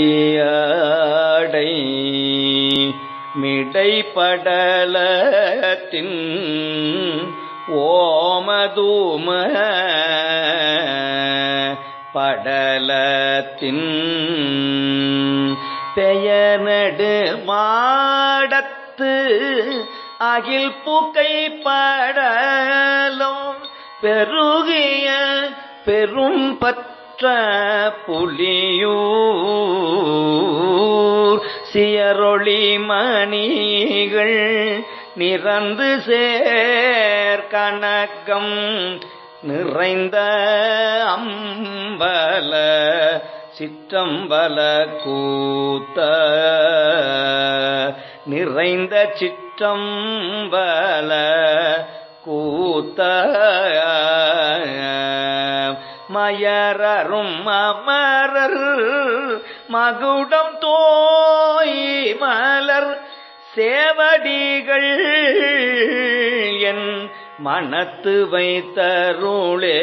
உயர்கொடியாடை மிடைப்படலத்தின் ஓமதூம படலத்தின் பெயநடு மாடத்து அகில் பூக்கை படலும் பெருகிய பெரும் பத்து பற்ற புலியூர் சியரொளி மணிகள் நிறந்து சேர் கணக்கம் நிறைந்த அம்பல சிற்றம்பல கூத்த நிறைந்த சிற்றம்பல கூத்த மயரரும் அமரர் மகுடம் தோய் மலர் சேவடிகள் என் மனத்து வைத்தருளே